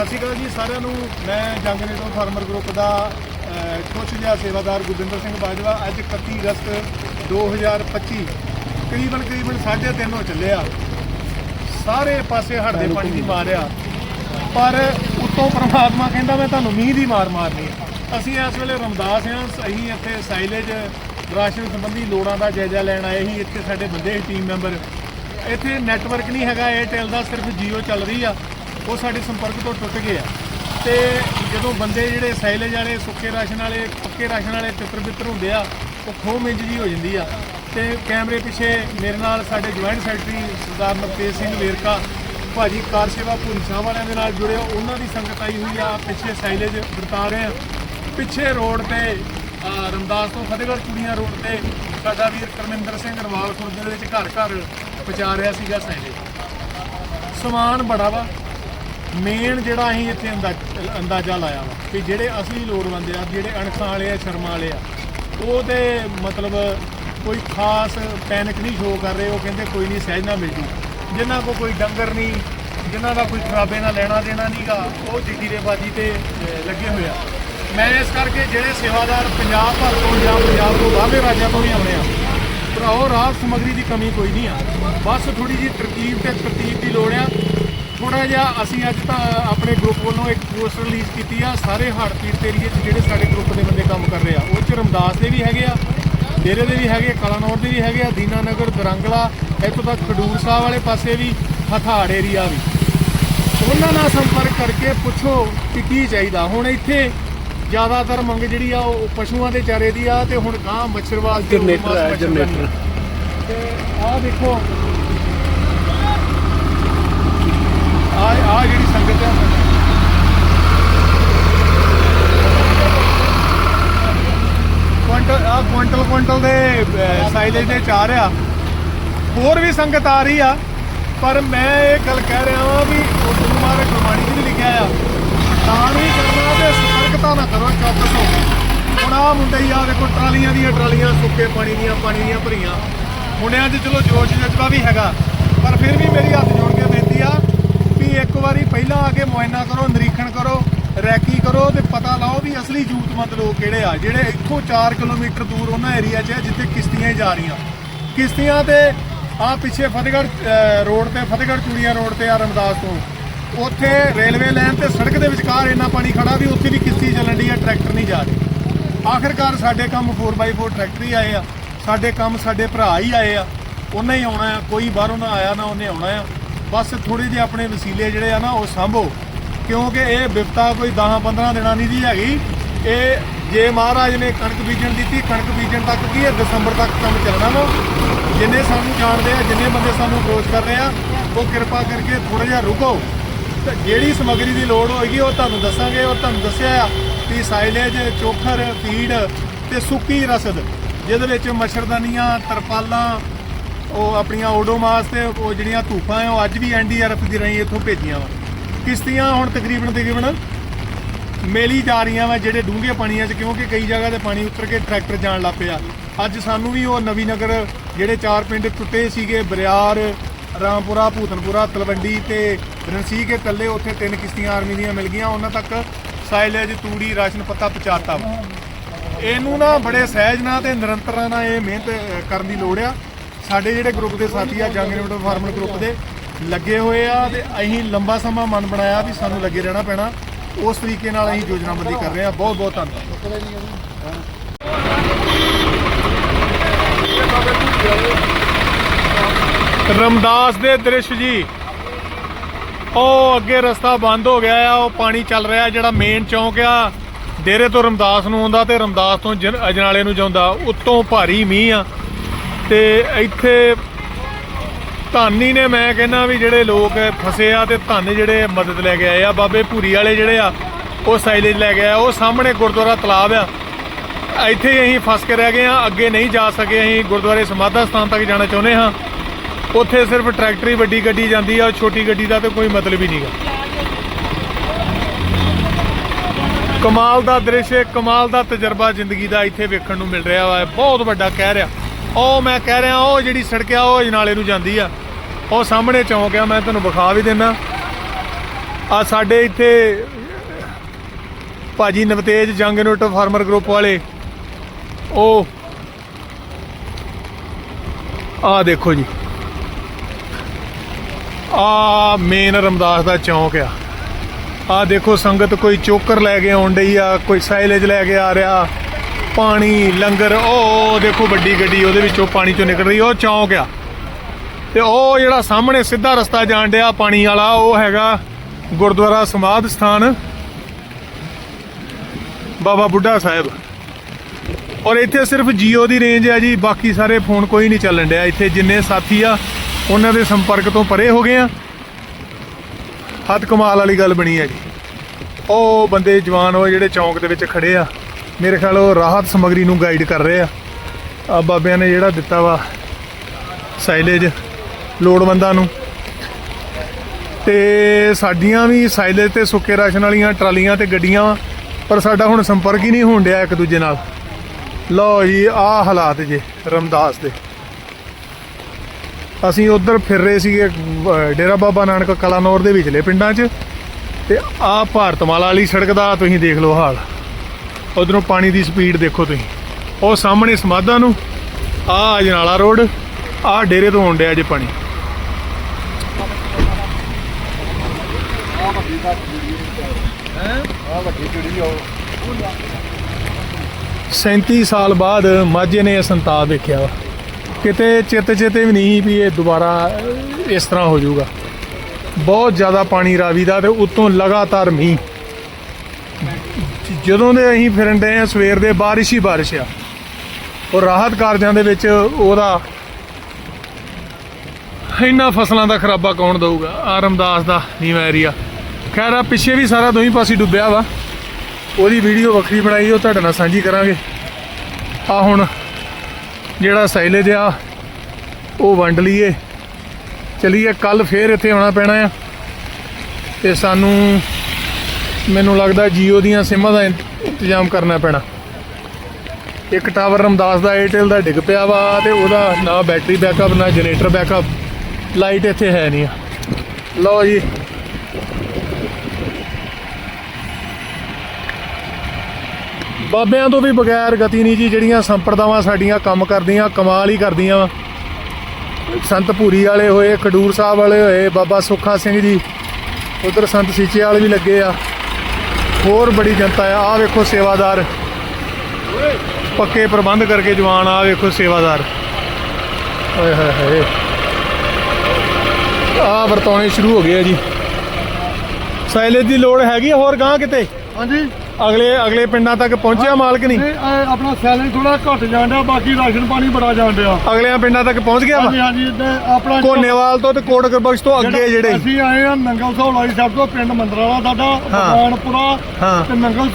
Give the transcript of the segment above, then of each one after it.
ਸਤਿ ਸ਼੍ਰੀ ਅਕਾਲ ਜੀ ਸਾਰਿਆਂ ਨੂੰ। ਮੈਂ ਜੰਗਰੇਟੋ ਫਾਰਮਰ ਗਰੁੱਪ ਦਾ ਕੁਛ ਜਿਹਾ ਸੇਵਾਦਾਰ ਗੁਰਦਿੰਦਰ ਸਿੰਘ ਬਾਜਵਾ। ਅੱਜ 31 ਅਗਸਤ 2025 ਕਰੀਬਨ ਕਰੀਬਨ 3:30 ਹੋ ਚੱਲਿਆ। ਸਾਰੇ ਪਾਸੇ ਹੜ੍ਹ ਦੇ ਪਾਣੀ ਦੀ ਮਾਰ ਆ। ਪਰ ਉਤੋਂ ਪ੍ਰਮਾਤਮਾ ਕਹਿੰਦਾ ਮੈਂ ਤੁਹਾਨੂੰ ਮੀਂਹ ਦੀ ਮਾਰ ਮਾਰਨੀ। ਅਸੀਂ ਇਸ ਵੇਲੇ ਰਮਦਾਸ ਹਾਂ। ਅਸੀਂ ਇੱਥੇ ਸਾਈਲੇਜ ਰਾਸ਼ਨ ਸੰਬੰਧੀ ਲੋੜਾਂ ਦਾ ਜਾਇਜ਼ਾ ਲੈਣ ਆਏ ਸੀ। ਇੱਥੇ ਸਾਡੇ ਬੰਦੇ ਟੀਮ ਮੈਂਬਰ ਇੱਥੇ ਨੈਟਵਰਕ ਨਹੀਂ ਹੈਗਾ। 에ਅਰਟੈਲ ਦਾ ਸਿਰਫ Jio ਚੱਲ ਰਹੀ ਆ। ਉਹ ਸਾਡੇ ਸੰਪਰਕ ਤੋਂ ਟੁੱਟ ਗਏ ਆ। ਤੇ ਜਦੋਂ ਬੰਦੇ ਜਿਹੜੇ ਸਾਈਲੇਜ ਵਾਲੇ ਸੁੱਕੇ ਰਾਸ਼ਨ ਵਾਲੇ ਪੱਕੇ ਰਾਸ਼ਨ ਵਾਲੇ ਤਿੱਤਰ ਬਿੱਤਰ ਹੁੰਦੇ ਆ ਉਹ ਖੋਹ ਮਿੰਜ ਜੀ ਹੋ ਜਾਂਦੀ ਆ। ਤੇ ਕੈਮਰੇ ਪਿੱਛੇ ਮੇਰੇ ਨਾਲ ਸਾਡੇ ਜੁਆਇੰਟ ਸੈਕਟਰੀ ਸਰਦਾਰ ਨਵਤੇਜ ਸਿੰਘ ਵੇਰਕਾ ਭਾਜੀ ਕਾਰ ਸੇਵਾ ਭੂਰੀ ਸਾਹਿਬ ਵਾਲਿਆਂ ਦੇ ਨਾਲ ਜੁੜੇ ਹੋ, ਉਹਨਾਂ ਦੀ ਸੰਗਤ ਆਈ ਹੋਈ ਆ ਪਿੱਛੇ ਸਾਈਲੇਜ ਵਰਤਾ ਰਹੇ ਆ। ਪਿੱਛੇ ਰੋਡ ਤੇ ਰਮਦਾਸ ਤੋਂ ਫਤਿਹਗੜ੍ਹ ਚੂੜੀਆਂ ਰੋਡ ਤੇ ਸਾਡਾ ਵੀਰ ਕਰਮਿੰਦਰ ਸਿੰਘ ਰਵਾਲ ਖੁਰਦ ਦੇ ਵਿੱਚ ਘਰ ਘਰ ਪਹੁੰਚਾ ਰਿਹਾ ਸੀਗਾ ਸਾਈਲੇਜ। ਸਮਾਨ ਬੜਾ ਵਾ ਮੇਨ ਜਿਹੜਾ ਅਸੀਂ ਇੱਥੇ ਅੰਦਾ- ਅੰਦਾਜ਼ਾ ਲਾਇਆ ਵਾ ਕਿ ਜਿਹੜੇ ਅਸਲੀ ਲੋੜਵੰਦ ਆ, ਜਿਹੜੇ ਅਣਖਾਂ ਵਾਲੇ ਆ, ਸ਼ਰਮਾਂ ਵਾਲੇ ਆ, ਉਹ ਤੇ ਮਤਲਬ ਕੋਈ ਖਾਸ ਪੈਨਿਕ ਨਹੀਂ ਸ਼ੋ ਕਰ ਰਹੇ, ਉਹ ਕਹਿੰਦੇ ਕੋਈ ਨਹੀਂ ਸਹਿਜ ਨਾ ਮਿਲ ਜੂ। ਜਿਨ੍ਹਾਂ ਕੋ ਕੋਈ ਡੰਗਰ ਨਹੀਂ, ਜਿਨ੍ਹਾਂ ਦਾ ਕੋਈ ਖਰਾਬੇ ਨਾਲ ਲੈਣਾ ਦੇਣਾ ਨਹੀਂਗਾ ਉਹ ਜਗੀਰੇਬਾਜੀ ਤੇ ਲੱਗੇ ਹੋਏ ਆ। ਮੈਂ ਇਸ ਕਰਕੇ ਜਿਹੜੇ ਸੇਵਾਦਾਰ ਪੰਜਾਬ ਭਰ ਤੋਂ ਜਾਂ ਪੰਜਾਬ ਤੋਂ ਬਾਹਰਲੇ ਰਾਜਾਂ ਤੋਂ ਵੀ ਆਉਂਦੇ ਆ, ਭਰਾਓ ਰਾਤ ਸਮੱਗਰੀ ਦੀ ਕਮੀ ਕੋਈ ਨਹੀਂ ਆ। ਬਸ ਥੋੜੀ ਜਿਹੀ ਤਰਤੀਬ ਤੇ ਤਰਤੀਬ ਦੀ ਲੋੜ ਆ। ਥੋੜਾ ਜਿਹਾ ਅਸੀਂ ਅੱਜ ਤਾਂ ਆਪਣੇ ਗਰੁੱਪ ਵੱਲੋਂ ਇੱਕ ਪੋਸਟ ਰਿਲੀਜ਼ ਕੀਤੀ ਆ ਸਾਰੇ ਹੜ੍ਹ ਪੀੜਤ ਏਰੀਏ 'ਚ ਜਿਹੜੇ ਸਾਡੇ ਗਰੁੱਪ ਦੇ ਬੰਦੇ ਕੰਮ ਕਰ ਰਹੇ ਆ ਉਹ 'ਚ ਰਮਦਾਸ ਦੇ ਵੀ ਹੈਗੇ ਆ ਡੇਰੇ ਦੇ ਵੀ ਹੈਗੇ ਕਲਾਨੌਰ ਦੇ ਵੀ ਹੈਗੇ ਆ ਦੀਨਾਨਗਰ ਦਰੰਗਲਾ ਇੱਥੋਂ ਤੱਕ ਖਡੂਰ ਸਾਹਿਬ ਵਾਲੇ ਪਾਸੇ ਵੀ ਹਥਾੜ ਏਰੀਆ ਵੀ ਉਹਨਾਂ ਨਾਲ ਸੰਪਰਕ ਕਰਕੇ ਪੁੱਛੋ ਕਿ ਕੀ ਚਾਹੀਦਾ ਹੁਣ ਇੱਥੇ ਜ਼ਿਆਦਾਤਰ ਮੰਗ ਜਿਹੜੀ ਆ ਉਹ ਪਸ਼ੂਆਂ ਦੇ ਚਾਰੇ ਦੀ ਆ ਤੇ ਹੁਣ ਗਾਂ ਮੱਛਰਵਾਲ ਜਨਰੇਟਰ ਹੈ। ਜਨਰੇਟਰ। ਤੇ ਆਹ ਦੇਖੋ ਆ ਆ ਜਿਹੜੀ ਸੰਗਤ ਹੈ। ਕੁਆਂਟਲ ਆ ਕੁਆਂਟਲ ਕੁਆਂਟਲ ਦੇ ਸਾਈਲੇਜ ਦੇ ਚਾਰ ਆ। ਹੋਰ ਵੀ ਸੰਗਤ ਆ ਰਹੀ ਆ, ਪਰ ਮੈਂ ਇਹ ਗੱਲ ਕਹਿ ਰਿਹਾ ਹਾਂ ਵੀ ਉਦੋਂ ਮਾਰੇ ਗੁਰਬਾਣੀ 'ਚ ਵੀ ਲਿਖਿਆ ਆ, ਤਾਂ ਨਹੀਂ ਕਰਨਾ ਤੇ ਸਤਰਕਤਾ ਨਾ ਕਰੋ ਚੌਕਸ ਹੋ ਹੁਣ ਆ ਮੁੰਡੇ ਹੀ ਦੇਖੋ, ਟਰਾਲੀਆਂ ਦੀਆਂ ਟਰਾਲੀਆਂ, ਸੁੱਕੇ ਪਾਣੀ ਦੀਆਂ ਪਾਣੀ ਦੀਆਂ ਭਰੀਆਂ। ਮੁੰਡਿਆਂ 'ਚ ਚਲੋ ਜੋਸ਼ ਜਜ਼ਬਾ ਵੀ ਹੈਗਾ, ਪਰ ਫਿਰ ਵੀ ਮੇਰੀ ਹੱਥ ਜੋੜ ਵੀ ਇੱਕ ਵਾਰੀ ਪਹਿਲਾਂ ਆ ਕੇ ਮੁਆਇਨਾ ਕਰੋ, ਨਿਰੀਖਣ ਕਰੋ, ਰੈਕੀ ਕਰੋ ਤੇ ਪਤਾ ਲਾਓ ਵੀ ਅਸਲੀ ਜ਼ਰੂਰਤਮੰਦ ਲੋਕ ਕਿਹੜੇ ਆ, ਜਿਹੜੇ ਇੱਥੋਂ 4 ਕਿਲੋਮੀਟਰ ਦੂਰ ਉਹਨਾਂ ਏਰੀਆ 'ਚ ਆ ਜਿੱਥੇ ਕਿਸ਼ਤੀਆਂ ਹੀ ਜਾ ਰਹੀਆਂ। ਕਿਸ਼ਤੀਆਂ ਤੇ ਆ ਪਿੱਛੇ ਫਤਿਹਗੜ੍ਹ ਰੋਡ ਤੇ, ਫਤਿਹਗੜ੍ਹ ਚੂੜੀਆਂ ਰੋਡ ਤੇ ਆ ਰਮਦਾਸ ਤੋਂ। ਉੱਥੇ ਰੇਲਵੇ ਲਾਈਨ ਤੇ ਸੜਕ ਦੇ ਵਿਚਕਾਰ ਇੰਨਾ ਪਾਣੀ ਖੜਾ ਵੀ ਉੱਥੇ ਵੀ ਕਿਸ਼ਤੀ ਚੱਲਣ ਦੀ ਆ, ਟਰੈਕਟਰ ਨਹੀਂ ਜਾ ਰਹੇ। ਆਖਰਕਾਰ ਸਾਡੇ ਕੰਮ 4x4 ਟਰੈਕਟਰ ਹੀ ਆਏ ਆ, ਸਾਡੇ ਕੰਮ ਸਾਡੇ ਭਰਾ ਹੀ ਆਏ ਆ, ਉਹਨੇ ਹੀ ਆਉਣਾ ਆ, ਕੋਈ ਬਾਹਰੋਂ ਨਾ ਆਇਆ, ਨਾ ਉਹਨੇ ਆਉਣਾ ਆ। ਬਸ ਥੋੜੇ ਜਿਹੇ ਆਪਣੇ ਵਸੀਲੇ ਜਿਹੜੇ ਆ ਨਾ ਉਹ ਸੰਭੋ, ਕਿਉਂਕਿ ਇਹ ਵਿਪਤਾ ਕੋਈ 10-15 ਦਿਨਾਂ ਦੀ ਨਹੀਂ ਹੈਗੀ। ਇਹ ਜੇ ਮਹਾਰਾਜ ਨੇ ਕਣਕ ਬੀਜਣ ਦਿੱਤੀ, ਕਣਕ ਬੀਜਣ ਤੱਕ ਕੀ ਹੈ? ਦਸੰਬਰ ਤੱਕ ਕੰਮ ਚੱਲਣਾ ਵਾ। ਜਿੰਨੇ ਸਾਨੂੰ ਜਾਣਦੇ ਆ, ਜਿੰਨੇ ਬੰਦੇ ਸਾਨੂੰ ਅਪਰੋਚ ਕਰ ਰਹੇ ਆ, ਉਹ ਕਿਰਪਾ ਕਰਕੇ ਥੋੜਾ ਜਿਹਾ ਰੁਕੋ। ਤੇ ਜਿਹੜੀ ਸਮੱਗਰੀ ਦੀ ਲੋੜ ਹੋਏਗੀ, ਉਹ ਤੁਹਾਨੂੰ ਦੱਸਾਂਗੇ। ਔਰ ਤੁਹਾਨੂੰ ਦੱਸਿਆ ਆ ਕਿ ਸਾਈਲੇਜ ਚੋਖਰ, ਫੀਡ ਤੇ ਸੁੱਕੀ ਰਸਦ, ਜਿਹਦੇ ਵਿੱਚ ਮੱਛਰਦਾਨੀਆਂ, ਤਰਪਾਲਾਂ ਉਹ ਆਪਣੀਆਂ ਓਡੋਮਾਸ ਤੇ ਉਹ ਜਿਹੜੀਆਂ ਧੂਫਾਂ ਆ ਉਹ ਅੱਜ ਵੀ ਐਨਡੀਆਰਐਫ ਦੀ ਰਾਹੀਂ ਇੱਥੋਂ ਭੇਜੀਆਂ ਵਾ। ਕਿਸ਼ਤੀਆਂ ਹੁਣ ਤਕਰੀਬਨ ਤਕਰੀਬਨ ਮੇਲੀ ਜਾ ਰਹੀਆਂ ਵਾ ਜਿਹੜੇ ਡੂੰਘੇ ਪਾਣੀਆਂ 'ਚ, ਕਿਉਂਕਿ ਕਈ ਜਗ੍ਹਾ ਤੇ ਪਾਣੀ ਉਤਰ ਕੇ ਟਰੈਕਟਰ ਜਾਣ ਲੱਗ ਪਿਆ। ਅੱਜ ਸਾਨੂੰ ਵੀ ਉਹ ਨਵੀਂ ਨਗਰ ਜਿਹੜੇ ਚਾਰ ਪਿੰਡ ਟੁੱਟੇ ਸੀਗੇ, ਬਰਿਆਰ, ਰਾਮਪੁਰਾ, ਭੂਤਨਪੁਰਾ, ਤਲਵੰਡੀ ਤੇ ਰਣਸੀਕੇ ਕੱਲੇ ਉੱਥੇ ਤਿੰਨ ਕਿਸ਼ਤੀਆਂ ਆਰਮੀ ਦੀਆਂ ਮਿਲ ਗਈਆਂ। ਉਹਨਾਂ ਤੱਕ ਸਾਇਲੇਜ ਤੂੜੀ, ਰਾਸ਼ਨ ਪੱਤਾ ਪਹੁੰਚਾਤਾ ਵਾ। ਇਹਨੂੰ ਨਾ ਬੜੇ ਸਹਿਜ ਨਾਲ ਤੇ ਨਿਰੰਤਰ ਨਾਲ ਇਹ ਮਿਹਨਤ ਕਰਨ ਦੀ ਲੋੜ ਆ। ਸਾਡੇ ਜਿਹੜੇ ਗਰੁੱਪ ਦੇ ਸਾਥੀ ਆ ਜੰਗ ਨਿਊਟਰ ਫਾਰਮਰ ਗਰੁੱਪ ਦੇ, ਲੱਗੇ ਹੋਏ ਆ ਤੇ ਅਸੀਂ ਲੰਬਾ ਸਮਾਂ ਮਨ ਬਣਾਇਆ ਵੀ ਸਾਨੂੰ ਲੱਗੇ ਰਹਿਣਾ ਪੈਣਾ। ਉਸ ਤਰੀਕੇ ਨਾਲ ਅਸੀਂ ਯੋਜਨਾਬੰਦੀ ਕਰ ਰਹੇ ਆ। ਬਹੁਤ ਬਹੁਤ ਧੰਨਵਾਦ। ਰਮਦਾਸ ਦੇ ਦ੍ਰਿਸ਼ ਜੀ, ਉਹ ਅੱਗੇ ਰਸਤਾ ਬੰਦ ਹੋ ਗਿਆ ਆ, ਉਹ ਪਾਣੀ ਚੱਲ ਰਿਹਾ ਜਿਹੜਾ ਮੇਨ ਚੌਂਕ ਆ, ਡੇਰੇ ਤੋਂ ਰਮਦਾਸ ਨੂੰ ਆਉਂਦਾ ਤੇ ਰਮਦਾਸ ਤੋਂ ਜਨ- ਨੂੰ ਜਾਂਦਾ। ਉੱਤੋਂ ਭਾਰੀ ਮੀਂਹ ਆ। ਤੇ ਇੱਥੇ ਧਾਨੀ ਨੇ ਮੈਂ ਕਹਿੰਦਾ ਵੀ ਜਿਹੜੇ ਲੋਕ ਫਸੇ ਆ ਤੇ ਧੰਨ ਜਿਹੜੇ ਮਦਦ ਲੈ ਕੇ ਆਏ ਆ, ਬਾਬੇ ਭੂਰੀ ਵਾਲੇ ਜਿਹੜੇ ਆ, ਉਹ ਸਾਈਲੇਜ ਲੈ ਕੇ ਆ, ਉਹ ਸਾਹਮਣੇ ਗੁਰਦੁਆਰਾ ਤਲਾਬ ਆ। ਇੱਥੇ ਹੀ ਅਸੀਂ ਫਸ ਕੇ ਰਹਿ ਗਏ ਆ, ਅੱਗੇ ਨਹੀਂ ਜਾ ਸਕੇ ਅਸੀਂ ਗੁਰਦੁਆਰੇ ਸਮਾਧਾ ਸਥਾਨ ਤੱਕ ਜਾਣਾ ਚਾਹੁੰਦੇ ਹਾਂ। ਉੱਥੇ ਸਿਰਫ ਟਰੈਕਟਰ ਹੀ ਵੱਡੀ ਗੱਡੀ ਜਾਂਦੀ ਆ, ਛੋਟੀ ਗੱਡੀ ਦਾ ਤਾਂ ਕੋਈ ਮਤਲਬ ਹੀ ਨਹੀਂਗਾ ਕਮਾਲ ਦਾ ਦ੍ਰਿਸ਼, ਕਮਾਲ ਦਾ ਤਜਰਬਾ ਜ਼ਿੰਦਗੀ ਦਾ ਇੱਥੇ ਵੇਖਣ ਨੂੰ ਮਿਲ ਰਿਹਾ ਵਾ ਬਹੁਤ ਵੱਡਾ ਕਹਿ ਰਿਹਾ ਉਹ ਮੈਂ ਕਹਿ ਰਿਹਾ, ਉਹ ਜਿਹੜੀ ਸੜਕ ਆ, ਉਹ ਅਜਨਾਲੇ ਨੂੰ ਜਾਂਦੀ ਆ। ਉਹ ਸਾਹਮਣੇ ਚੌਂਕ ਆ, ਮੈਂ ਤੁਹਾਨੂੰ ਵਿਖਾ ਵੀ ਦਿੰਦਾ ਆ ਸਾਡੇ ਇੱਥੇ ਭਾਜੀ ਨਵਤੇਜ ਜੰਗ ਯੂਨਿਟ ਫਾਰਮਰ ਗਰੁੱਪ ਵਾਲੇ, ਉਹ ਆ ਦੇਖੋ ਜੀ। ਆ ਮੇਨ ਰਮਦਾਸ ਦਾ ਚੌਂਕ ਆ। ਆ ਦੇਖੋ ਸੰਗਤ ਕੋਈ ਚੋਕਰ ਲੈ ਕੇ ਆਉਣ ਡਈ ਆ, ਕੋਈ ਸਾਈਲੇਜ ਲੈ ਕੇ ਆ ਰਿਹਾ। ਪਾਣੀ, ਲੰਗਰ, ਉਹ ਦੇਖੋ ਵੱਡੀ ਗੱਡੀ, ਉਹਦੇ ਵਿੱਚੋਂ ਪਾਣੀ ਚੋਂ ਨਿਕਲ ਰਹੀ, ਉਹ ਚੌਂਕ ਆ। ਤੇ ਉਹ ਜਿਹੜਾ ਸਾਹਮਣੇ ਸਿੱਧਾ ਰਸਤਾ ਜਾਣ ਡਿਆ ਪਾਣੀ ਵਾਲਾ, ਉਹ ਹੈਗਾ ਗੁਰਦੁਆਰਾ ਸਮਾਧ ਸਥਾਨ, ਬਾਬਾ ਬੁੱਢਾ ਸਾਹਿਬ। ਔਰ ਇੱਥੇ ਸਿਰਫ ਜੀਓ ਦੀ ਰੇਂਜ ਹੈ ਜੀ, ਬਾਕੀ ਸਾਰੇ ਫੋਨ ਕੋਈ ਨਹੀਂ ਚੱਲਣ ਡਿਆ। ਇੱਥੇ ਜਿੰਨੇ ਸਾਥੀ ਆ, ਉਹਨਾਂ ਦੇ ਸੰਪਰਕ ਤੋਂ ਪਰੇ ਹੋ ਗਏ ਆ। ਹੱਦ ਕਮਾਲ ਵਾਲੀ ਗੱਲ ਬਣੀ ਹੈ ਜੀ। ਉਹ ਬੰਦੇ ਜਵਾਨ ਉਹ ਜਿਹੜੇ ਚੌਂਕ ਦੇ ਵਿੱਚ ਖੜੇ ਆ। ਮੇਰੇ ਖਿਆਲ ਉਹ ਰਾਹਤ ਸਮਗਰੀ ਨੂੰ ਗਾਈਡ ਕਰ ਰਹੇ ਆ। ਆ ਬਾਬਿਆਂ ਨੇ ਜਿਹੜਾ ਦਿੱਤਾ ਵਾ ਸਾਈਲੇਜ ਲੋੜਵੰਦਾਂ ਨੂੰ। ਤੇ ਸਾਡੀਆਂ ਵੀ ਸਾਈਲੇਜ ਤੇ ਸੁੱਕੇ ਰਾਸ਼ਨ ਵਾਲੀਆਂ ਟਰਾਲੀਆਂ ਤੇ ਗੱਡੀਆਂ ਵਾਂ, ਪਰ ਸਾਡਾ ਹੁਣ ਸੰਪਰਕ ਹੀ ਨਹੀਂ ਹੋਣ ਡਿਆ ਇੱਕ ਦੂਜੇ ਨਾਲ। ਲਓ ਜੀ ਆਹ ਹਾਲਾਤ ਜੇ ਰਮਦਾਸ ਦੇ। ਅਸੀਂ ਉਧਰ ਫਿਰ ਰਹੇ ਸੀਗੇ ਡੇਰਾ ਬਾਬਾ ਨਾਨਕ ਕਲਾਨੌਰ ਦੇ ਵਿਚਲੇ ਪਿੰਡਾਂ 'ਚ। ਤੇ ਆਹ ਭਾਰਤਮਾਲਾ ਵਾਲੀ ਸੜਕ ਦਾ ਤੁਸੀਂ ਦੇਖ ਲਓ ਹਾਲ। ਉਧਰੋਂ ਪਾਣੀ ਦੀ ਸਪੀਡ ਦੇਖੋ ਤੁਸੀਂ। ਉਹ ਸਾਹਮਣੇ ਸਮਾਧਾਂ ਨੂੰ, ਆਹ ਅਜਨਾਲਾ ਰੋਡ, ਆਹ ਡੇਰੇ ਤੋਂ ਆਉਣ ਡਿਆ ਜੇ ਪਾਣੀ। ਸੈਂਤੀ ਸਾਲ ਬਾਅਦ ਮਾਝੇ ਨੇ ਇਹ ਸੰਤਾਪ ਦੇਖਿਆ ਵਾ। ਕਿਤੇ ਚਿੱਤ ਚੇਤੇ ਵੀ ਨਹੀਂ ਵੀ ਇਹ ਦੁਬਾਰਾ ਇਸ ਤਰ੍ਹਾਂ ਹੋ ਜਾਊਗਾ। ਬਹੁਤ ਜ਼ਿਆਦਾ ਪਾਣੀ ਰਾਵੀ ਦਾ ਤੇ ਉਤੋਂ ਲਗਾਤਾਰ ਮੀਂਹ। ਜਦੋਂ ਦੇ ਅਸੀਂ ਫਿਰਨ ਡਏ ਆ ਸਵੇਰ ਦੇ, ਬਾਰਿਸ਼ ਹੀ ਬਾਰਿਸ਼ ਆ। ਉਹ ਰਾਹਤ ਕਾਰਜਾਂ ਦੇ ਵਿੱਚ ਉਹਦਾ ਇੰਨਾ ਫਸਲਾਂ ਦਾ ਖਰਾਬਾ ਕੌਣ ਦਊਗਾ? ਆਰਮਦਾਸ ਦਾ ਨੀਵਾ ਏਰੀਆ ਖੈਰ, ਆ ਪਿੱਛੇ ਵੀ ਸਾਰਾ ਦੋਹੀਂ ਪਾਸੇ ਡੁੱਬਿਆ ਵਾ। ਉਹਦੀ ਵੀਡੀਓ ਵੱਖਰੀ ਬਣਾਈ, ਉਹ ਤੁਹਾਡੇ ਨਾਲ ਸਾਂਝੀ ਕਰਾਂਗੇ। ਆ ਹੁਣ ਜਿਹੜਾ ਸਾਈਲੇਜ ਆ, ਉਹ ਵੰਡ ਲਈਏ। ਚਲੀਏ ਕੱਲ ਫੇਰ ਇੱਥੇ ਆਉਣਾ ਪੈਣਾ ਆ। ਤੇ ਸਾਨੂੰ ਮੈਨੂੰ ਲੱਗਦਾ ਜੀਓ ਦੀਆਂ ਸਿਮਾਂ ਦਾ ਇੰਤ- ਇੰਤਜ਼ਾਮ ਕਰਨਾ ਪੈਣਾ। ਇੱਕ ਟਾਵਰ ਰਮਦਾਸ ਦਾ Airtel ਦਾ ਡਿੱਗ ਪਿਆ ਵਾ ਤੇ ਉਹਦਾ ਨਾ ਬੈਟਰੀ ਬੈਕਅਪ ਨਾ ਜਨਰੇਟਰ ਬੈਕਅਪ ਲਾਈਟ ਇੱਥੇ ਹੈ ਨਹੀਂ ਆ। ਲਓ ਜੀ। ਬਾਬਿਆਂ ਤੋਂ ਵੀ ਬਗੈਰ ਗਤੀ ਨਹੀਂ ਜੀ, ਜਿਹੜੀਆਂ ਸੰਪਰਦਾਵਾਂ ਸਾਡੀਆਂ ਕੰਮ ਕਰਦੀਆਂ, ਕਮਾਲ ਹੀ ਕਰਦੀਆਂ ਵਾ। ਸੰਤ ਭੂਰੀ ਵਾਲੇ ਹੋਏ, ਖਡੂਰ ਸਾਹਿਬ ਵਾਲੇ ਹੋਏ, ਬਾਬਾ ਸੁੱਖਾ ਸਿੰਘ ਜੀ, ਉਧਰ ਸੰਤ ਸੀਚੇ ਵਾਲੇ ਵੀ ਲੱਗੇ ਆ। ਹੋਰ ਬੜੀ ਜਨਤਾ ਆ। ਆ ਵੇਖੋ ਸੇਵਾਦਾਰ। ਪੱਕੇ ਪ੍ਰਬੰਧ ਕਰਕੇ ਜਵਾਨ ਆ ਵੇਖੋ ਸੇਵਾਦਾਰ। ਓਏ ਹੋਏ ਹੋਏ। ਆ ਵਰਤਾਉਣੇ ਸ਼ੁਰੂ ਹੋ ਗਏ ਆ ਜੀ। ਸਾਇਲੇਜ ਦੀ ਲੋੜ ਹੈਗੀ ਹੋਰ ਗਾਂ ਕਿਤੇ? ਹਾਂਜੀ। ਅਗਲੇ ਅਗਲੇ ਪਿੰਡਾਂ ਤੱਕ ਪਹੁੰਚਿਆ ਮਾਲਕ ਨਹੀਂ ਇਹ ਇਹ ਆਪਣਾ ਸੈਲਰੀ ਥੋੜਾ ਘਟ ਜਾਂਦਾ ਬਾਕੀ ਰਾਸ਼ਨ ਪਾਣੀ ਬੜਾ ਜਾਂਦਾ ਅਗਲਿਆਂ ਪਿੰਡਾਂ ਤੱਕ ਪਹੁੰਚ ਗਿਆ ਵਾ ਹਾਂਜੀ ਹਾਂਜੀ ਤੇ ਆਪਣਾ ਕੋਨੇਵਾਲ ਤੋਂ ਤੇ ਕੋਟ ਬਖਸ਼ ਤੋਂ ਅੱਗੇ ਜਿਹੜੇ ਅਸੀਂ ਆਏ ਆ ਨੰਗਲ ਸਹੌਲਾ ਜੀ ਸਾਹਿਬ ਤੋਂ ਪਿੰਡ ਮੰਦਰਾਲਾ ਸਾਡਾ ਭਗਵਾਨਪੁਰਾ ਹਾਂ। ਤੇ ਨੰਗਲ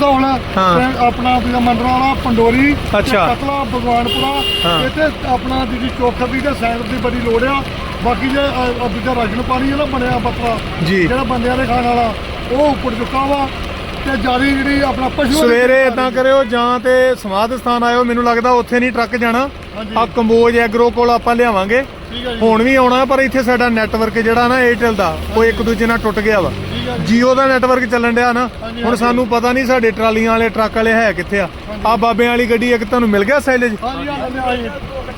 ਹਾਂ। ਤੇ ਆਪਣਾ ਵੀ ਮੰਦਰਾਲਾ ਪੰਡੋਰੀ ਤੇ ਅੱਛਾ। ਕਤਲਾ ਭਗਵਾਨਪੁਰਾ ਹਾਂ। ਇੱਥੇ ਆਪਣਾ ਜਿਹੜੀ ਚੋਖਰ ਦੀ ਤੇ ਸਾਈਡ ਦੀ ਬੜੀ ਲੋੜ ਆ ਬਾਕੀ ਜੇ ਅ- ਅ- ਦੂਜਾ ਰਾਸ਼ਨ ਪਾਣੀ ਜਿਹੜਾ ਬਣਿਆ ਬੱਤਰਾ ਜੀ। ਜਿਹੜਾ ਬੰਦਿਆਂ ਦੇ ਖਾਣ ਵਾਲਾ ਉਹ ਉੱਪਰ ਚੁੱਕਾ ਵਾ ਤੇ ਜਿਆਦੀ ਜਿਹੜੀ ਆਪਣਾ ਪਸ਼ੂ ਸਵੇਰੇ ਇਦਾਂ ਕਰਿਓ ਜਾਂ ਤੇ ਸਮਾਧ ਸਥਾਨ ਆਇਓ। ਮੈਨੂੰ ਲੱਗਦਾ ਉੱਥੇ ਨਹੀਂ ਟਰੱਕ ਜਾਣਾ। ਆ ਕੰਬੋਜ ਐਗਰੋ ਕੋਲ ਆਪਾਂ ਲਿਆਵਾਂਗੇ। ਹੁਣ ਵੀ ਆਉਣਾ ਪਰ ਇੱਥੇ ਸਾਡਾ ਨੈਟਵਰਕ ਜਿਹੜਾ ਨਾ Airtel ਦਾ ਉਹ ਇੱਕ ਦੂਜੇ ਨਾਲ ਟੁੱਟ ਗਿਆ ਵਾ। Jio ਦਾ ਨੈਟਵਰਕ ਚੱਲਣ ਡਿਆ ਨਾ। ਹੁਣ। ਸਾਨੂੰ ਪਤਾ ਨਹੀਂ ਸਾਡੇ ਟਰਾਲੀਆਂ ਵਾਲੇ ਟਰੱਕ ਵਾਲੇ ਹੈ ਕਿੱਥੇ ਆ। ਆ ਬਾਬਿਆਂ ਵਾਲੀ ਗੱਡੀ ਇੱਕ ਤੁਹਾਨੂੰ ਮਿਲ ਗਿਆ ਸਾਈਲੇਜ? ਹਾਂਜੀ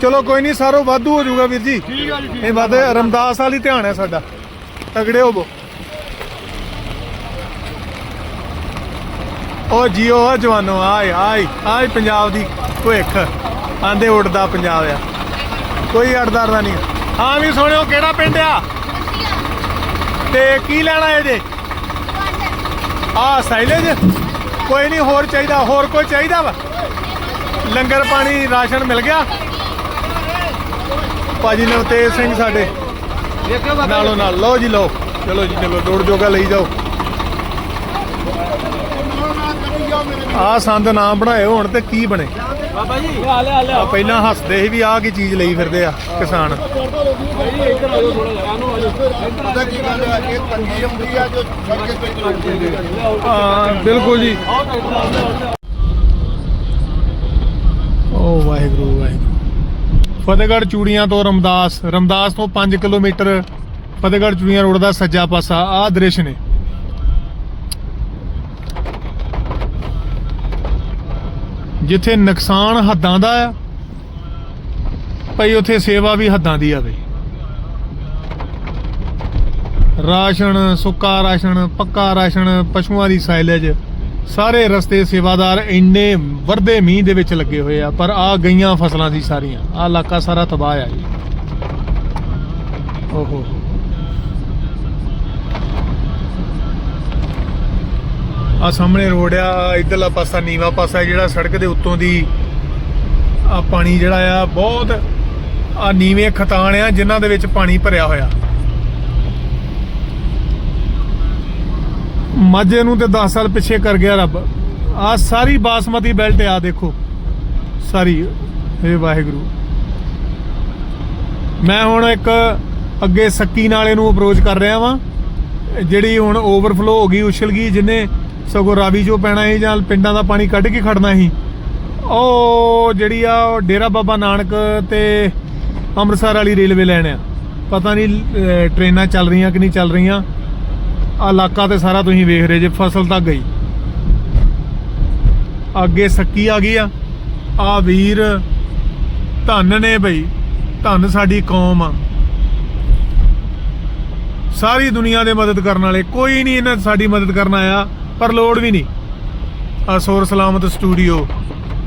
ਚਲੋ ਕੋਈ ਨਹੀਂ ਸਾਰੋ ਵਾਧੂ ਹੋ ਜਾਊਗਾ ਵੀਰ ਜੀ। ਇਹ ਵੱਧ ਰਮਦਾਸ ਵਾਲੀ ਧਿਆਨ ਹੈ ਸਾਡਾ। ਤਗੜੇ ਹੋਵੋ। ਉਹ ਜੀਓ ਆ ਜਵਾਨੋ, ਆਏ ਆਏ ਆਏ ਪੰਜਾਬ ਦੀ ਭੁੱਖ ਆਂਦੇ ਉੱਡਦਾ ਪੰਜਾਬ ਆ। ਕੋਈ ਅੜਦਾਰ ਦਾ ਨਹੀਂ। ਹਾਂ ਵੀ ਸੁਣਿਓ ਕਿਹੜਾ ਪਿੰਡ ਆ? ਤੇ ਕੀ ਲੈਣਾ ਇਹਦੇ? ਆ ਸਾਈਲੇਜ? ਕੋਈ ਨਹੀਂ, ਹੋਰ ਚਾਹੀਦਾ, ਹੋਰ ਕੋਈ ਚਾਹੀਦਾ ਵਾ? ਲੰਗਰ ਪਾਣੀ, ਰਾਸ਼ਨ ਮਿਲ ਗਿਆ? ਭਾਜੀ ਨਵਤੇਜ ਸਿੰਘ ਸਾਡੇ। ਨਾਲੋਂ ਨਾਲ। ਲਓ ਜੀ, ਲਓ। ਚਲੋ ਜੀ, ਚਲੋ ਦੌੜ ਜੋਗਾ ਲਈ ਜਾਓ। ਆ ਸੰਦ ਨਾ ਬਣਾਏ ਹੋਣ ਤੇ ਕੀ ਬਣੇ? ਬਾਬਾ ਜੀ। ਆ ਲੈ ਆ ਪਹਿਲਾਂ ਹੱਸਦੇ ਸੀ ਵੀ ਆਹ ਕੀ ਚੀਜ਼ ਲਈ ਫਿਰਦੇ ਆ ਕਿਸਾਨ। ਇੱਧਰ ਆ ਜਾਓ ਥੋੜਾ ਜਿਹਾ ਆਨੂੰ ਆ ਜਾਓ ਪਤਾ ਕੀ ਗੱਲ ਹੈ ਇਹ ਤੰਗੀ ਹੁੰਦੀ ਆ ਜੋ ਸੜਕੇ ਤੇ ਚਲਾਉਂਦੇ ਹਾਂ ਬਿਲਕੁਲ ਜੀ। ਓ ਵਾਹਿਗੁਰੂ ਵਾਹਿਗੁਰੂ। ਫਤਿਹਗੜ੍ਹ ਚੂੜੀਆਂ ਤੋਂ ਰਮਦਾਸ ਰਮਦਾਸ ਤੋਂ 5 ਕਿਲੋਮੀਟਰ ਫਤਿਹਗੜ੍ਹ ਚੂੜੀਆਂ ਰੋਡ ਦਾ ਸੱਜਾ ਪਾਸਾ ਆਹ ਦ੍ਰਿਸ਼ ਨੇ। ਜਿੱਥੇ ਨੁਕਸਾਨ ਹੱਦਾਂ ਦਾ ਆ, ਭਈ ਉੱਥੇ ਸੇਵਾ ਵੀ ਹੱਦਾਂ ਦੀ ਆਵੇ। ਰਾਸ਼ਨ, ਸੁੱਕਾ ਰਾਸ਼ਨ, ਪੱਕਾ ਰਾਸ਼ਨ, ਪਸ਼ੂਆਂ ਦੀ ਸਾਈਲੇਜ ਸਾਰੇ ਰਸਤੇ ਸੇਵਾਦਾਰ ਇੰਨੇ ਵਰਦੇ ਮੀਂਹ ਦੇ ਵਿੱਚ ਲੱਗੇ ਹੋਏ ਆ, ਪਰ ਆ ਗਈਆਂ ਫਸਲਾਂ ਸੀ ਸਾਰੀਆਂ, ਆ ਇਲਾਕਾ ਸਾਰਾ ਤਬਾਹ ਆ ਜੀ। ਓਹੋ। ਆ ਸਾਹਮਣੇ ਰੋਡ ਆ, ਇਧਰਲਾ ਪਾਸਾ ਨੀਵਾ ਪਾਸਾ ਜਿਹੜਾ ਸੜਕ ਦੇ ਉੱਤੋਂ ਦੀ ਆ ਪਾਣੀ ਜਿਹੜਾ ਆ, ਬਹੁਤ ਆ ਨੀਵੇਂ ਖਤਾਨ ਆ ਜਿਨ੍ਹਾਂ ਦੇ ਵਿੱਚ ਪਾਣੀ ਭਰਿਆ ਹੋਇਆ। ਮਾਝੇ ਨੂੰ ਤੇ 10 ਸਾਲ ਪਿੱਛੇ ਕਰ ਗਿਆ ਰੱਬ। ਆ ਸਾਰੀ ਬਾਸਮਤੀ ਬੈਲਟ ਆ ਦੇਖੋ। ਸਾਰੀ, ਹੇ ਵਾਹਿਗੁਰੂ। ਮੈਂ ਹੁਣ ਇੱਕ ਅੱਗੇ ਸੱਕੀ ਨਾਲੇ ਨੂੰ ਅਪਰੋਚ ਕਰ ਰਿਹਾ ਵਾਂ, ਜਿਹੜੀ ਹੁਣ ਓਵਰਫਲੋ ਹੋ ਗਈ, ਉਛਲ ਗਈ, ਜਿੰਨੇ ਸਗੋਂ ਰਾਵੀ ਚੋਂ ਪੈਣਾ ਸੀ ਜਾਂ ਪਿੰਡਾਂ ਦਾ ਪਾਣੀ ਕੱਢ ਕੇ ਖੜਨਾ ਸੀ ਉਹ ਜਿਹੜੀ ਆ ਉਹ ਡੇਰਾ ਬਾਬਾ ਨਾਨਕ ਤੇ ਅੰਮ੍ਰਿਤਸਰ ਵਾਲੀ ਰੇਲਵੇ ਲਾਈਨ ਆ। ਪਤਾ ਨਹੀਂ ਅਹ, ਟ੍ਰੇਨਾਂ ਚੱਲ ਰਹੀਆਂ ਕਿ ਨਹੀਂ ਚੱਲ ਰਹੀਆਂ। ਆ ਇਲਾਕਾ ਤੇ ਸਾਰਾ ਤੁਸੀਂ ਵੇਖ ਰਹੇ ਜੇ ਫਸਲ ਤਾਂ ਗਈ। ਅੱਗੇ ਸੱਕੀ ਆ ਗਈ ਆ। ਆ ਵੀਰ ਧੰਨ ਨੇ ਬਈ ਧੰਨ ਸਾਡੀ ਕੌਮ ਆ। ਸਾਰੀ ਦੁਨੀਆ ਦੇ ਮਦਦ ਕਰਨ ਵਾਲੇ ਕੋਈ ਨਹੀਂ ਇਹਨਾਂ ਸਾਡੀ ਮਦਦ ਕਰਨ ਆਇਆ। ਪਰ ਲੋੜ ਵੀ ਨਹੀਂ। ਆ ਸੋਰ ਸਲਾਮਤ ਸਟੂਡੀਓ,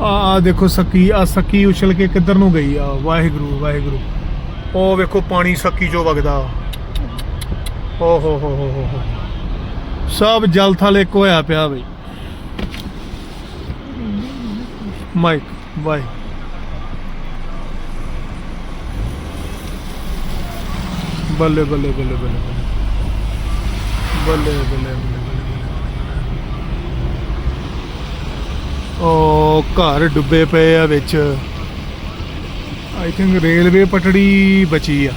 ਆ ਆ ਦੇਖੋ ਸੱਕੀ, ਆ ਸੱਕੀ ਉਛਲ ਕੇ ਕਿੱਧਰ ਨੂੰ ਗਈ ਆ? ਵਾਹਿਗੁਰੂ ਵਾਹਿਗੁਰੂ। ਉਹ ਵੇਖੋ ਪਾਣੀ ਸੱਕੀ ਚੋਂ ਵਗਦਾ। ਓ ਹੋ ਹੋ ਹੋ ਹੋ ਸਭ ਜਲ ਥਲ ਇੱਕ ਹੋਇਆ ਪਿਆ ਬਈ। ਮਾਈਕ ਬਾਈ ਬੱਲੇ ਬੱਲੇ ਬੱਲੇ ਬੱਲੇ। ਬੱਲੇ ਬੱਲੇ ਬੱਲੇ ਬੱਲੇ ਉਹ ਘਰ ਡੁੱਬੇ ਪਏ ਆ ਵਿੱਚ। ਆਈ ਥਿੰਕ ਰੇਲਵੇ ਪਟੜੀ ਬਚੀ ਆ।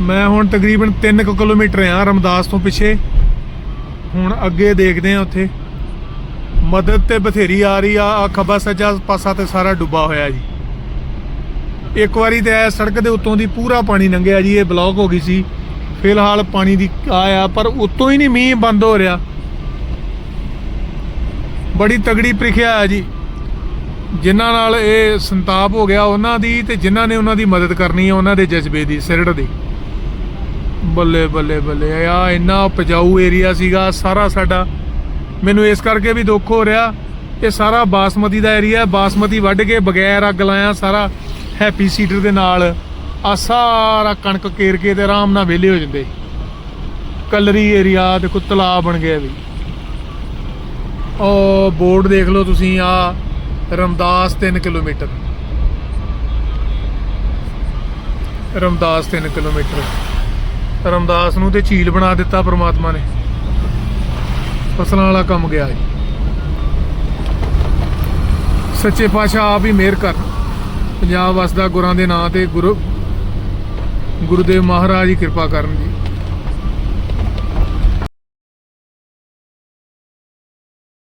ਮੈਂ ਹੁਣ ਤਕਰੀਬਨ 3 ਕਿਲੋਮੀਟਰ ਆ ਰਮਦਾਸ ਤੋਂ ਪਿੱਛੇ। ਹੁਣ ਅੱਗੇ ਦੇਖਦੇ ਆ ਉੱਥੇ। ਮਦਦ ਤੇ ਬਥੇਰੀ ਆ ਰਹੀ ਆ ਆ ਖੱਬਾ ਸੱਜਾ ਪਾਸਾ ਤੇ ਸਾਰਾ ਡੁੱਬਾ ਹੋਇਆ ਜੀ। ਇੱਕ ਵਾਰੀ ਤੇ ਇਹ ਸੜਕ ਦੇ ਉੱਤੋਂ ਦੀ ਪੂਰਾ ਪਾਣੀ ਲੰਘਿਆ ਜੀ, ਇਹ ਬਲੌਕ ਹੋ ਗਈ ਸੀ। ਫਿਲਹਾਲ ਪਾਣੀ ਦੀ ਆਇਆ ਪਰ ਉੱਤੋਂ ਹੀ ਨਹੀਂ ਮੀਂਹ ਬੰਦ ਹੋ ਰਿਹਾ। ਬੜੀ ਤਗੜੀ ਪ੍ਰੀਖਿਆ ਹੈ ਜੀ। ਜਿਨ੍ਹਾਂ ਨਾਲ ਇਹ ਸੰਤਾਪ ਹੋ ਗਿਆ, ਉਹਨਾਂ ਦੀ ਤੇ ਜਿਨ੍ਹਾਂ ਨੇ ਉਹਨਾਂ ਦੀ ਮਦਦ ਕਰਨੀ ਹੈ, ਉਹਨਾਂ ਦੇ ਜਜ਼ਬੇ ਦੀ, ਸਿਰੜ ਦੀ। ਬੱਲੇ ਬੱਲੇ ਬੱਲੇ ਆ ਇੰਨਾ ਉਪਜਾਊ ਏਰੀਆ ਸੀਗਾ, ਸਾਰਾ ਸਾਡਾ। ਮੈਨੂੰ ਇਸ ਕਰਕੇ ਵੀ ਦੁੱਖ ਹੋ ਰਿਹਾ, ਇਹ ਸਾਰਾ ਬਾਸਮਤੀ ਦਾ ਏਰੀਆ ਬਾਸਮਤੀ ਵੱਢ ਕੇ ਬਗੈਰ ਅੱਗ ਲਾਇਆ, ਸਾਰਾ ਹੈਪੀ ਸੀਡਰ ਦੇ ਨਾਲ। ਆ ਸਾਰਾ ਕਣਕ ਕੇਰ ਕੇ ਤੇ ਆਰਾਮ ਨਾਲ ਵਿਹਲੇ ਹੋ ਜਾਂਦੇ। ਕਲਰੀ ਏਰੀਆ, ਦੇਖੋ ਤਲਾਬ ਬਣ ਗਿਆ ਵੀ। ਉਹ ਬੋਰਡ ਦੇਖ ਲਓ ਤੁਸੀਂ, ਆ ਰਮਦਾਸ 3 ਕਿਲੋਮੀਟਰ। ਰਮਦਾਸ 3 ਕਿਲੋਮੀਟਰ। ਰਮਦਾਸ ਨੂੰ ਤੇ ਝੀਲ ਬਣਾ ਦਿੱਤਾ ਪ੍ਰਮਾਤਮਾ ਨੇ। ਫਸਲਾਂ ਵਾਲਾ ਕੰਮ ਗਿਆ ਜੀ ਸੱਚੇ ਪਾਤਸ਼ਾਹ ਆਪ ਹੀ ਮਿਹਰ ਕਰ ਪੰਜਾਬ ਵਸਦਾ ਗੁਰਾਂ ਦੇ ਨਾਂ ਤੇ ਗੁਰੂ ਗੁਰੂਦੇਵ ਮਹਾਰਾਜ ਹੀ ਕਿਰਪਾ ਕਰਨ ਜੀ